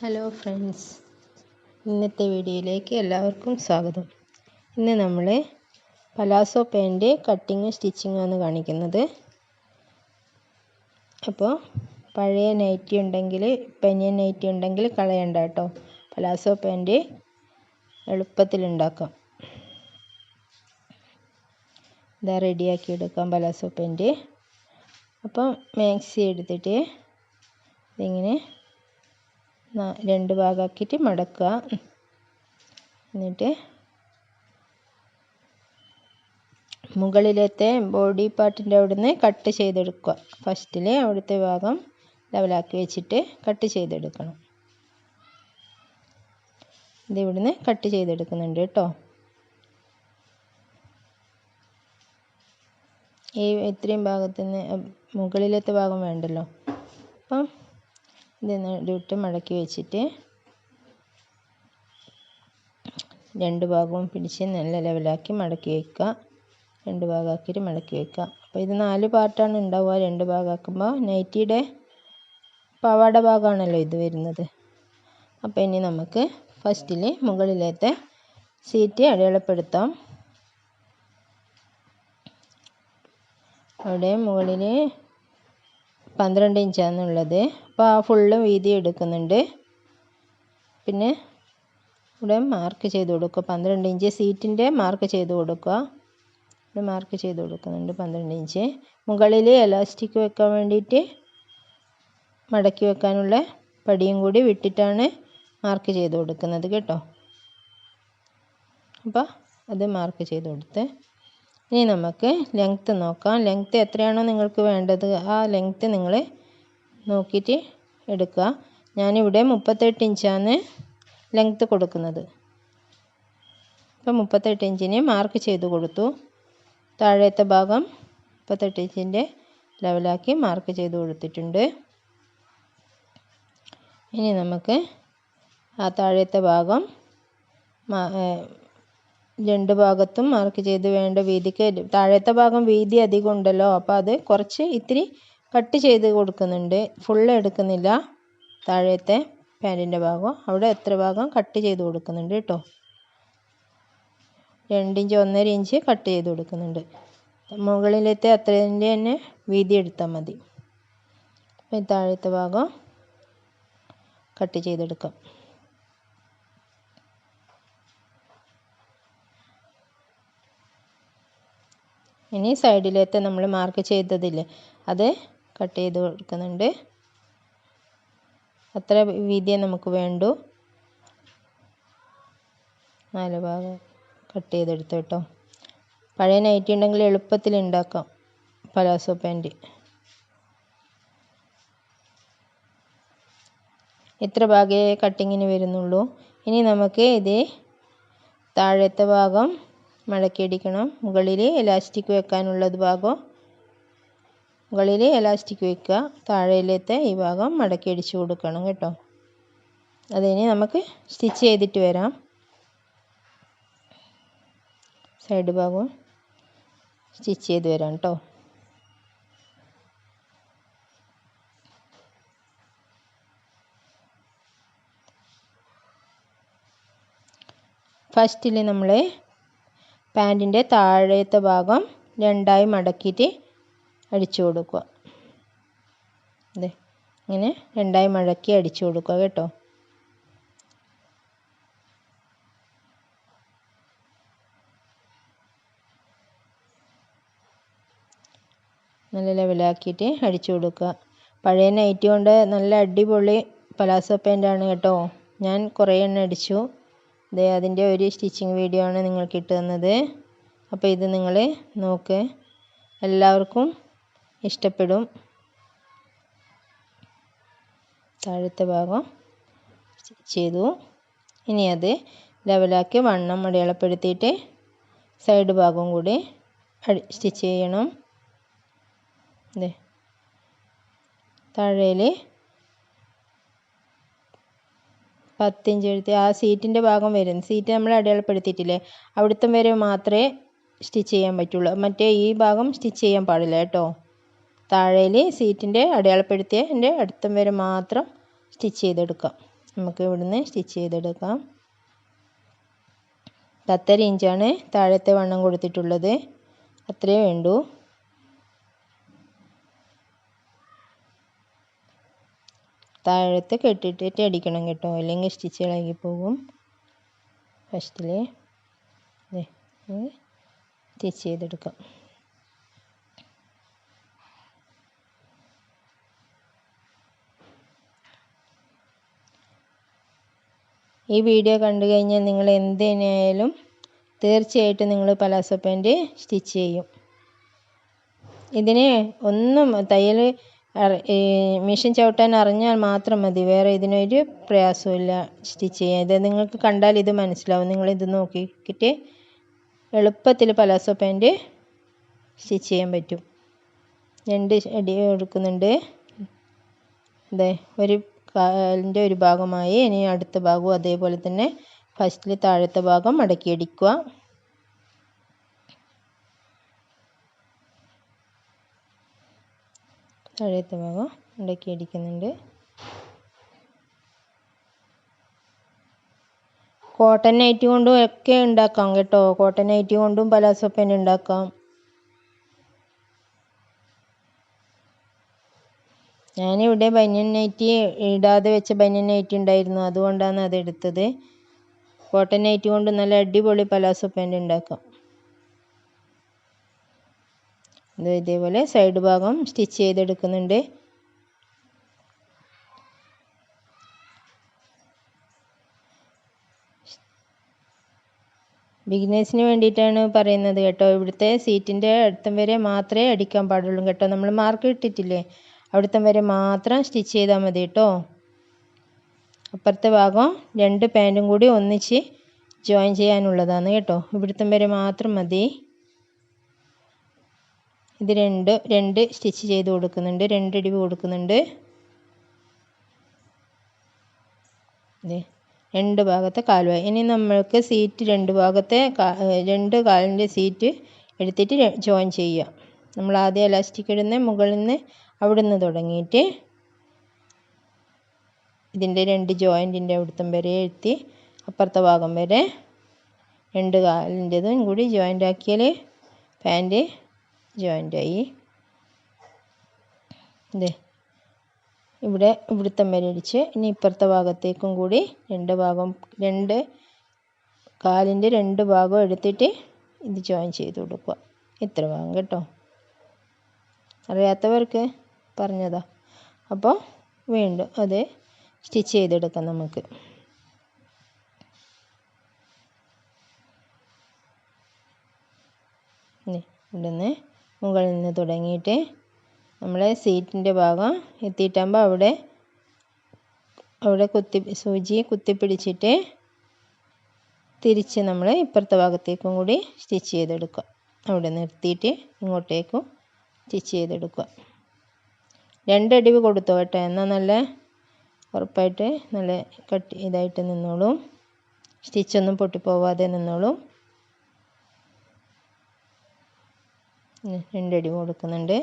Hello friends ഇന്നത്തെ വീഡിയോയിലേക്ക് എല്ലാവർക്കും സ്വാഗതം. ഇന്ന് നമ്മൾ പലാസോ പാന്റ് കട്ടിങ്ങും സ്റ്റിച്ചിങ്ങും ആണ് കാണിക്കുന്നത്. അപ്പോൾ പഴയ നൈറ്റി ഉണ്ടെങ്കിൽ പനിയൻ നൈറ്റി ഉണ്ടെങ്കിൽ കളയണ്ട കേട്ടോ. പലാസോ എളുപ്പത്തിൽ ഉണ്ടാക്കാം. ഇതാ റെഡിയാക്കി എടുക്കാം പലാസോ പാന്റ് അപ്പം മാക്സി എടുത്തിട്ട് ഇതിങ്ങനെ രണ്ട് ഭാഗമാക്കിയിട്ട് മടക്കുക. എന്നിട്ട് മുകളിലത്തെ ബോഡി പാർട്ടിന്റെ അവിടുന്ന് കട്ട് ചെയ്തെടുക്കുക. ഫസ്റ്റിൽ അവിടുത്തെ ഭാഗം ലെവലാക്കി വെച്ചിട്ട് കട്ട് ചെയ്തെടുക്കണം. ഇത് ഇവിടുന്ന് കട്ട് ചെയ്തെടുക്കുന്നുണ്ട് കേട്ടോ ഈ ഇത്രയും ഭാഗത്തുനിന്ന് മുകളിലത്തെ ഭാഗം വേണ്ടല്ലോ. അപ്പം ഇത് നടുവിട്ട് മടക്കി വെച്ചിട്ട് രണ്ട് ഭാഗവും പിടിച്ച് നല്ല ലെവലാക്കി മടക്കി വയ്ക്കുക രണ്ട് ഭാഗമാക്കിയിട്ട് മടക്കി വയ്ക്കുക അപ്പോൾ ഇത് നാല് പാർട്ടാണ് ഉണ്ടാവുക. രണ്ട് ഭാഗമാക്കുമ്പോൾ നൈറ്റിയുടെ പാവാട ഭാഗമാണല്ലോ ഇത് വരുന്നത്. അപ്പോൾ ഇനി നമുക്ക് ഫസ്റ്റിൽ മുകളിലത്തെ സീറ്റ് അടയാളപ്പെടുത്താം. അവിടെ മുകളിൽ പന്ത്രണ്ട് ഇഞ്ചാണുള്ളത് അപ്പോൾ ആ ഫുള്ള് വീതി എടുക്കുന്നുണ്ട്. പിന്നെ ഇവിടെ മാർക്ക് ചെയ്ത് കൊടുക്കുക. പന്ത്രണ്ട് ഇഞ്ച് സീറ്റിന്റെ മാർക്ക് ചെയ്ത് കൊടുക്കുക. ഇവിടെ മാർക്ക് ചെയ്ത് കൊടുക്കുന്നുണ്ട് പന്ത്രണ്ട് ഇഞ്ച്. മുകളിൽ എലാസ്റ്റിക് വെക്കാൻ വേണ്ടിയിട്ട് മടക്കി വെക്കാനുള്ള പടിയും കൂടി വിട്ടിട്ടാണ് മാർക്ക് ചെയ്ത് കൊടുക്കുന്നത് കേട്ടോ. അപ്പോൾ അത് മാർക്ക് ചെയ്ത് കൊടുത്ത് ഇനി നമുക്ക് ലെങ്ത്ത് നോക്കാം. ലെങ്ത്ത് എത്രയാണോ നിങ്ങൾക്ക് വേണ്ടത് ആ ലെങ്ത്ത് നിങ്ങൾ നോക്കിയിട്ട് എടുക്കുക. ഞാനിവിടെ മുപ്പത്തെട്ട് ഇഞ്ചാണ് ലെങ്ത്ത് കൊടുക്കുന്നത്. ഇപ്പം മുപ്പത്തെട്ട് ഇഞ്ചിന് മാർക്ക് ചെയ്ത് കൊടുത്തു. താഴത്തെ ഭാഗം മുപ്പത്തെട്ട് ഇഞ്ചിന്റെ ലെവലാക്കി മാർക്ക് ചെയ്ത് കൊടുത്തിട്ടുണ്ട്. ഇനി നമുക്ക് ആ താഴത്തെ ഭാഗം രണ്ട് ഭാഗത്തും മാർക്ക് ചെയ്ത് വേണ്ട വീതിക്ക് താഴത്തെ ഭാഗം വീതി അധികം ഉണ്ടല്ലോ. അപ്പോൾ അത് കുറച്ച് ഇത്തിരി കട്ട് ചെയ്ത് കൊടുക്കുന്നുണ്ട്. ഫുള്ള് എടുക്കുന്നില്ല. താഴത്തെ പാന്റിന്റെ ഭാഗം. അവിടെ എത്ര ഭാഗം കട്ട് ചെയ്ത് കൊടുക്കുന്നുണ്ട് കേട്ടോ. രണ്ടിഞ്ച് ഒന്നര ഇഞ്ച് കട്ട് ചെയ്ത് കൊടുക്കുന്നുണ്ട്. മുകളിലത്തെ അത്രേന്റെ തന്നെ വീതി എടുത്താൽ മതി. അപ്പം താഴത്തെ ഭാഗം കട്ട് ചെയ്തെടുക്കാം. ഇനി സൈഡിലത്തെ നമ്മൾ മാർക്ക് ചെയ്തതില്ലേ അത് കട്ട് ചെയ്ത് കൊടുക്കുന്നുണ്ട്. അത്ര വീതിയെ നമുക്ക് വേണ്ടു. നാല് ഭാഗം കട്ട് ചെയ്തെടുത്തു കേട്ടോ. പഴയ നൈറ്റി ഉണ്ടെങ്കിൽ എളുപ്പത്തിൽ ഉണ്ടാക്കാം. പലാസോ പാന്റ് ഇത്ര ഭാഗേ കട്ടിങ്ങിന് വരുന്നുള്ളൂ. ഇനി നമുക്ക് ഇത് താഴത്തെ ഭാഗം മടക്കിയടിക്കണം. മുകളിൽ എലാസ്റ്റിക് വെക്കാനുള്ളത് ഭാഗം മുകളിൽ എലാസ്റ്റിക് വെക്കുക. താഴെയിലത്തെ ഈ ഭാഗം മടക്കി അടിച്ചു കൊടുക്കണം കേട്ടോ. അതിന് നമുക്ക് സ്റ്റിച്ച് ചെയ്തിട്ട് വരാം. സൈഡ് ഭാഗവും സ്റ്റിച്ച് ചെയ്ത് വരാം കേട്ടോ. ഫസ്റ്റിൽ നമ്മൾ പാന്റിന്റെ താഴത്തെ ഭാഗം രണ്ടായി മടക്കിയിട്ട് അടിച്ചു കൊടുക്കുക. അതെ ഇങ്ങനെ രണ്ടായി മടക്കി അടിച്ചു കൊടുക്കുക കേട്ടോ. നല്ല ലെവലാക്കിയിട്ട് അടിച്ചു കൊടുക്കുക. പഴയ നൈറ്റി കൊണ്ട് നല്ല അടിപൊളി പലാസോ പാന്റാണ് കേട്ടോ. ഞാൻ കുറേ എണ്ണം അടിച്ചു. ദേ അതിന്റെ ഒരു സ്റ്റിച്ചിങ് വീഡിയോ ആണ് നിങ്ങൾക്ക് ഇട്ട് തന്നത്. അപ്പോൾ ഇത് നിങ്ങൾ നോക്ക്. എല്ലാവർക്കും ഇഷ്ടപ്പെടും. താഴത്തെ ഭാഗം ചെയ്തു. ഇനി അത് ലെവലാക്കി വണ്ണം അടയാളപ്പെടുത്തിയിട്ട് സൈഡ് ഭാഗവും കൂടി സ്റ്റിച്ച് ചെയ്യണം. താഴേൽ പത്തിഞ്ച് എഴുതി ആ സീറ്റിന്റെ ഭാഗം വരും. സീറ്റ് നമ്മൾ അടയാളപ്പെടുത്തിയിട്ടില്ലേ? അവിടുത്തെ വരെ മാത്രമേ സ്റ്റിച്ച് ചെയ്യാൻ പറ്റുള്ളൂ. മറ്റേ ഈ ഭാഗം സ്റ്റിച്ച് ചെയ്യാൻ പാടില്ല കേട്ടോ. താഴേൽ സീറ്റിന്റെ അടയാളപ്പെടുത്തിയ എന്റെ അടുത്തം വരെ മാത്രം സ്റ്റിച്ച് ചെയ്തെടുക്കാം. നമുക്ക് ഇവിടുന്ന് സ്റ്റിച്ച് ചെയ്തെടുക്കാം. പത്തര ഇഞ്ചാണ് താഴത്തെ വണ്ണം കൊടുത്തിട്ടുള്ളത്. അത്രയേ വേണ്ടൂ. താഴത്ത് കെട്ടിട്ടിട്ട് അടിക്കണം കേട്ടോ. അല്ലെങ്കിൽ സ്റ്റിച്ച് ഇളകി പോകും. ഫസ്റ്റിൽ സ്റ്റിച്ച് ചെയ്തെടുക്കാം. ഈ വീഡിയോ കണ്ടു കഴിഞ്ഞാൽ നിങ്ങൾ എന്തിനായാലും തീർച്ചയായിട്ടും നിങ്ങൾ പലാസോ പാന്റ് സ്റ്റിച്ച് ചെയ്യും. ഇതിന് ഒന്നും തയ്യൽ മെഷീൻ ചവിട്ടാൻ അറിഞ്ഞാൽ മാത്രം മതി. വേറെ ഇതിനൊരു പ്രയാസമില്ല സ്റ്റിച്ച് ചെയ്യാൻ. ഇത് നിങ്ങൾക്ക് കണ്ടാൽ ഇത് മനസ്സിലാവും. നിങ്ങളിത് നോക്കിയിട്ട് എളുപ്പത്തിൽ പലാസോ പാന്റ് സ്റ്റിച്ച് ചെയ്യാൻ പറ്റും. രണ്ട് അടി എടുക്കുന്നുണ്ട്. അതെ ഒരു കാലിന്റെ ഒരു ഭാഗമായി ഇനി അടുത്ത ഭാഗവും അതേപോലെ തന്നെ ഫസ്റ്റിൽ താഴത്തെ ഭാഗം മടക്കി താഴത്തെ ഭാഗം ഉണ്ടാക്കി അടിക്കുന്നുണ്ട്. കോട്ടൺ നൈറ്റി കൊണ്ടും ഒക്കെ ഉണ്ടാക്കാം കേട്ടോ. കോട്ടൺ നൈറ്റി കൊണ്ടും പലാസോ പാന്റ് ഉണ്ടാക്കാം. ഞാനിവിടെ ബനിയൻ നൈറ്റി ഇടാതെ വെച്ച ബനിയൻ നൈറ്റി ഉണ്ടായിരുന്നു. അതുകൊണ്ടാണ് അത് എടുത്തത്. കോട്ടൺ നൈറ്റി കൊണ്ട് നല്ല അടിപൊളി പലാസോ പാന്റ് ഉണ്ടാക്കാം ഇത് ഇതേപോലെ സൈഡ് ഭാഗം സ്റ്റിച്ച് ചെയ്തെടുക്കുന്നുണ്ട്. ബിഗിനേഴ്സിന് വേണ്ടിയിട്ടാണ് പറയുന്നത് കേട്ടോ. ഇവിടുത്തെ സീറ്റിന്റെ അടുത്തം വരെ മാത്രമേ അടിക്കാൻ പാടുള്ളൂ കേട്ടോ. നമ്മൾ മാർക്ക് ഇട്ടിട്ടില്ലേ? അവിടുത്തെ വരെ മാത്രം സ്റ്റിച്ച് ചെയ്താൽ മതി കേട്ടോ. അപ്പുറത്തെ ഭാഗം രണ്ട് പാന്റും കൂടി ഒന്നിച്ച് ജോയിൻ ചെയ്യാനുള്ളതാണ് കേട്ടോ. ഇവിടുത്തെ വരെ മാത്രം മതി. ഇത് രണ്ട് രണ്ട് സ്റ്റിച്ച് ചെയ്ത് കൊടുക്കുന്നുണ്ട് രണ്ട് കൊടുക്കുന്നുണ്ട്. രണ്ട് ഭാഗത്തെ കാലുവായി ഇനി നമ്മൾക്ക് സീറ്റ് രണ്ട് ഭാഗത്തെ രണ്ട് കാലിന്റെ സീറ്റ് എടുത്തിട്ട് ജോയിൻ ചെയ്യുക. നമ്മൾ ആദ്യം എലാസ്റ്റിക് ഇടുന്ന മുകളിൽ നിന്ന് അവിടെ നിന്ന് തുടങ്ങിയിട്ട് ഇതിന്റെ രണ്ട് ജോയിന്റിന്റെ അവിടുത്തം വരെ എഴുത്തി അപ്പുറത്തെ ഭാഗം വരെ രണ്ട് കാലിന്റെതും കൂടി ജോയിന്റ് ആക്കിയാൽ പാന്റ് ജോയിന്റായി ഇതേ ഇവിടെ ഇവിടുത്തം വരെ അടിച്ച് ഇനി ഇപ്പുറത്തെ ഭാഗത്തേക്കും കൂടി രണ്ട് ഭാഗം രണ്ട് കാലിന്റെ രണ്ട് ഭാഗം എടുത്തിട്ട് ഇത് ജോയിൻ ചെയ്ത് കൊടുക്കുക. ഇത്ര ഭാഗം കേട്ടോ. അറിയാത്തവർക്ക് പറഞ്ഞതാ. അപ്പോൾ വീണ്ടും അത് സ്റ്റിച്ച് ചെയ്തെടുക്കാം നമുക്ക്. ഇവിടുന്ന് മുകളിൽ നിന്ന് തുടങ്ങിയിട്ട് നമ്മൾ സീറ്റിന്റെ ഭാഗം എത്തിയിട്ടാകുമ്പോൾ അവിടെ അവിടെ കുത്തി സൂചി കുത്തിപ്പിടിച്ചിട്ട് തിരിച്ച് നമ്മൾ ഇപ്പുറത്തെ ഭാഗത്തേക്കും കൂടി സ്റ്റിച്ച് ചെയ്തെടുക്കുക. അവിടെ നിർത്തിയിട്ട് ഇങ്ങോട്ടേക്കും സ്റ്റിച്ച് ചെയ്തെടുക്കുക. രണ്ടടിവ് കൊടുത്തു കേട്ടോ. എന്നാൽ നല്ല ഉറപ്പായിട്ട് നല്ല കട്ട് ഇതായിട്ട് നിന്നോളും. സ്റ്റിച്ചൊന്നും പൊട്ടിപ്പോവാതെ നിന്നോളും. രണ്ടടി കൊടുക്കുന്നുണ്ട്.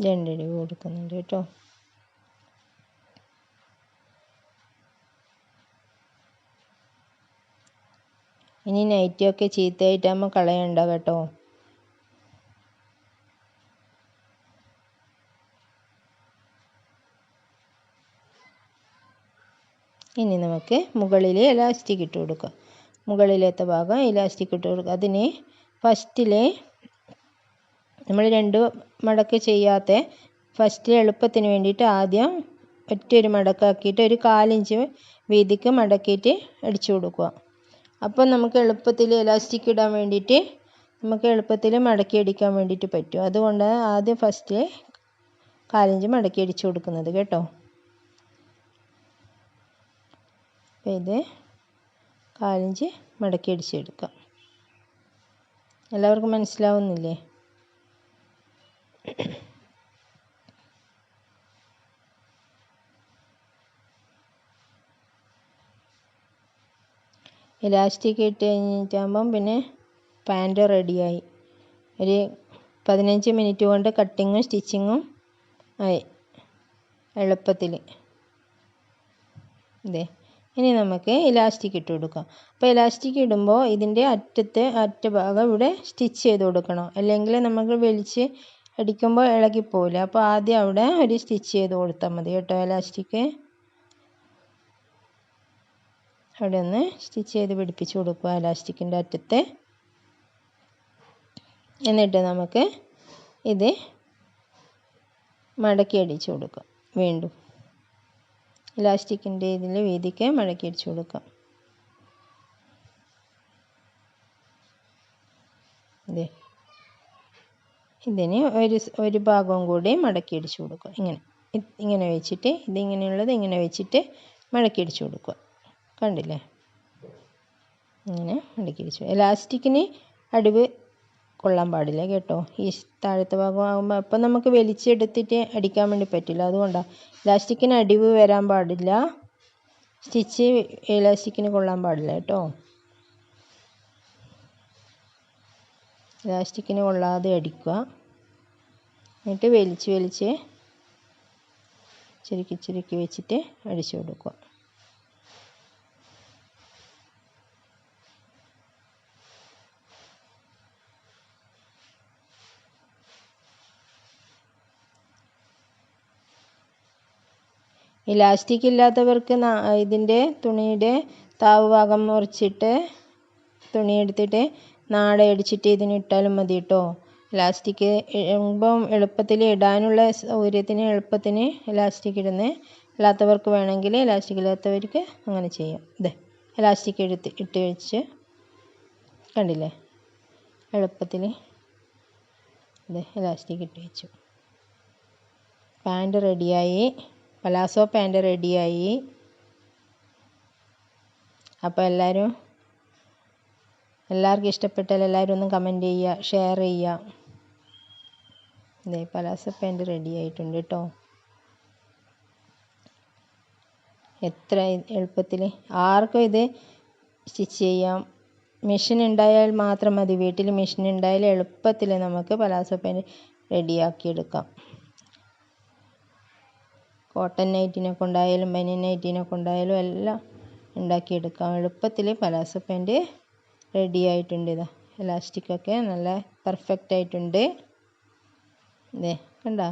രണ്ടടി കൊടുക്കുന്നുണ്ട് കേട്ടോ. ഇനി നൈറ്റിയൊക്കെ ചീത്തയായിട്ടാകുമ്പോൾ കളയണ്ട കേട്ടോ. ഇനി നമുക്ക് മുകളിൽ ഇലാസ്റ്റിക് ഇട്ട് കൊടുക്കാം. മുകളിലത്തെ ഭാഗം ഇലാസ്റ്റിക് ഇട്ട് കൊടുക്കുക അതിന് ഫസ്റ്റിൽ നമ്മൾ രണ്ട് മടക്ക് ചെയ്യാത്ത ഫസ്റ്റ് എളുപ്പത്തിന് വേണ്ടിയിട്ട് ആദ്യം ഒറ്റ ഒരു മടക്കാക്കിയിട്ട് ഒരു കാലിഞ്ച് വീതിക്ക് മടക്കിയിട്ട് അടിച്ചു കൊടുക്കുക. അപ്പോൾ നമുക്ക് എളുപ്പത്തിൽ ഇലാസ്റ്റിക് ഇടാൻ വേണ്ടിയിട്ട് നമുക്ക് എളുപ്പത്തിൽ മടക്കി അടിക്കാൻ വേണ്ടിയിട്ട് പറ്റും. അതുകൊണ്ട് ആദ്യം ഫസ്റ്റ് കാലിഞ്ച് മടക്കി അടിച്ചു കൊടുക്കുന്നത് കേട്ടോ. അപ്പം ഇത് കാലിഞ്ച് മടക്കി അടിച്ചെടുക്കാം എല്ലാവർക്കും മനസ്സിലാവുന്നില്ലേ? ഇലാസ്റ്റിക് ഇട്ട് കഴിഞ്ഞിട്ടാകുമ്പം പിന്നെ പാന്റ് റെഡിയായി. ഒരു പതിനഞ്ച് മിനിറ്റ് കൊണ്ട് കട്ടിങ്ങും സ്റ്റിച്ചിങ്ങും ആയി എളുപ്പത്തിൽ. ഇതേ ഇനി നമുക്ക് ഇലാസ്റ്റിക് ഇട്ട് കൊടുക്കാം. അപ്പോൾ ഇലാസ്റ്റിക് ഇടുമ്പോൾ ഇതിന്റെ അറ്റത്തെ അറ്റ ഭാഗം ഇവിടെ സ്റ്റിച്ച് ചെയ്ത് കൊടുക്കണം. അല്ലെങ്കിൽ നമുക്ക് വലിച്ച് അടിക്കുമ്പോൾ ഇളകിപ്പോവില്ല. അപ്പോൾ ആദ്യം അവിടെ ഒരു സ്റ്റിച്ച് ചെയ്ത് കൊടുത്താൽ മതി കേട്ടോ ഇലാസ്റ്റിക്. അവിടെ ഒന്ന് സ്റ്റിച്ച് ചെയ്ത് പിടിപ്പിച്ച് കൊടുക്കുക ഇലാസ്റ്റിക്കിന്റെ അറ്റത്തെ. എന്നിട്ട് നമുക്ക് ഇത് മടക്കി അടിച്ചു കൊടുക്കാം. വീണ്ടും ഇലാസ്റ്റിക്കിന്റെ ഇതിൽ വീതിക്ക് മടക്കി അടിച്ചു കൊടുക്കാം. ഇതേ ഇതിന് ഒരു ഒരു ഭാഗവും കൂടി മടക്കി അടിച്ചു കൊടുക്കുക. ഇങ്ങനെ. ഇങ്ങനെ വെച്ചിട്ട് ഇതിങ്ങനെയുള്ളത് ഇങ്ങനെ വെച്ചിട്ട് മടക്കി അടിച്ചു കൊടുക്കുക. കണ്ടില്ലേ? ഇങ്ങനെ അടുക്കി വെച്ചു. എലാസ്റ്റിക്കിന് അടിവ് കൊള്ളാൻ പാടില്ല കേട്ടോ. ഈ താഴത്തെ ഭാഗം ആകുമ്പോൾ അപ്പം നമുക്ക് വലിച്ചെടുത്തിട്ട് അടിക്കാൻ വേണ്ടി പറ്റില്ല. അതുകൊണ്ടാണ് ഇലാസ്റ്റിക്കിന് അടിവ് വരാൻ പാടില്ല. സ്റ്റിച്ച് ഇലാസ്റ്റിക്കിന് കൊള്ളാൻ പാടില്ല കേട്ടോ. ഇലാസ്റ്റിക്കിന് കൊള്ളാതെ അടിക്കുക. എന്നിട്ട് വലിച്ച് വലിച്ച് ചുരുക്കി ചുരുക്കി വെച്ചിട്ട് അടിച്ചു കൊടുക്കുക. ഇലാസ്റ്റിക് ഇല്ലാത്തവർക്ക് ഇതിന്റെ തുണിയുടെ താവ് ഭാഗം മുറിച്ചിട്ട് തുണി എടുത്തിട്ട് നാട അടിച്ചിട്ട് ഇതിന് ഇട്ടാലും മതി കേട്ടോ ഇലാസ്റ്റിക് ഇടുമ്പം എളുപ്പത്തിൽ ഇടാനുള്ള സൗകര്യത്തിന് എളുപ്പത്തിന് ഇലാസ്റ്റിക് ഇടുന്ന അല്ലാത്തവർക്ക് വേണമെങ്കിൽ ഇലാസ്റ്റിക് ഇല്ലാത്തവർക്ക് അങ്ങനെ ചെയ്യാം. ഇതേ ഇലാസ്റ്റിക് എടുത്ത് ഇട്ട് വെച്ച് കണ്ടില്ലേ? എളുപ്പത്തിൽ ഇതേ ഇലാസ്റ്റിക് ഇട്ട് വെച്ചു. പാന്റ് റെഡിയായി. പലാസോ പാന്റ് റെഡിയായി. അപ്പോൾ എല്ലാവരും എല്ലാവർക്കും ഇഷ്ടപ്പെട്ടാൽ എല്ലാവരും ഒന്ന് കമന്റ് ചെയ്യുക ഷെയർ ചെയ്യുക. ഇതേ പലാസോ പാന്റ് റെഡി ആയിട്ടുണ്ട് കേട്ടോ എത്ര എളുപ്പത്തിൽ. ആർക്കും ഇത് സ്റ്റിച്ച് ചെയ്യാം. മെഷീൻ ഉണ്ടായാൽ മാത്രം മതി. വീട്ടിൽ മെഷീൻ ഉണ്ടായാൽ എളുപ്പത്തിൽ നമുക്ക് പലാസോ പാന്റ് റെഡിയാക്കിയെടുക്കാം കോട്ടൺ നൈറ്റിനെ കൊണ്ടായാലും ബനിയൻ നൈറ്റിനെ കൊണ്ടായാലും എല്ലാം ഉണ്ടാക്കിയെടുക്കാം. എളുപ്പത്തിൽ പലാസോ പാന്റ് റെഡി ആയിട്ടുണ്ട് ഇതാ. എലാസ്റ്റിക്കൊക്കെ നല്ല പെർഫെക്റ്റ് ആയിട്ടുണ്ട്. ഇതേ കണ്ടോ?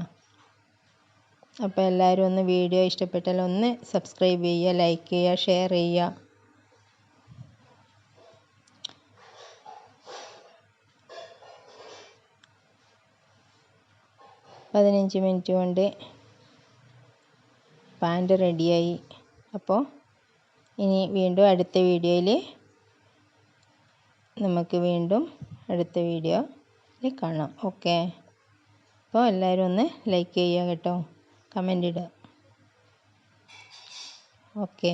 അപ്പോൾ എല്ലാവരും ഒന്ന് വീഡിയോ ഇഷ്ടപ്പെട്ടാൽ ഒന്ന് സബ്സ്ക്രൈബ് ചെയ്യുക ലൈക്ക് ചെയ്യുക ഷെയർ ചെയ്യുക. പതിനഞ്ച് മിനിറ്റ് കൊണ്ട് പാന്റ് റെഡിയായി. അപ്പോൾ ഇനി വീണ്ടും അടുത്ത വീഡിയോയിൽ നമുക്ക് വീണ്ടും അടുത്ത വീഡിയോയിൽ കാണാം. ഓക്കെ? അപ്പോൾ എല്ലാവരും ഒന്ന് ലൈക്ക് ചെയ്യുക കേട്ടോ. കമന്റ് ഇടുക. ഓക്കെ?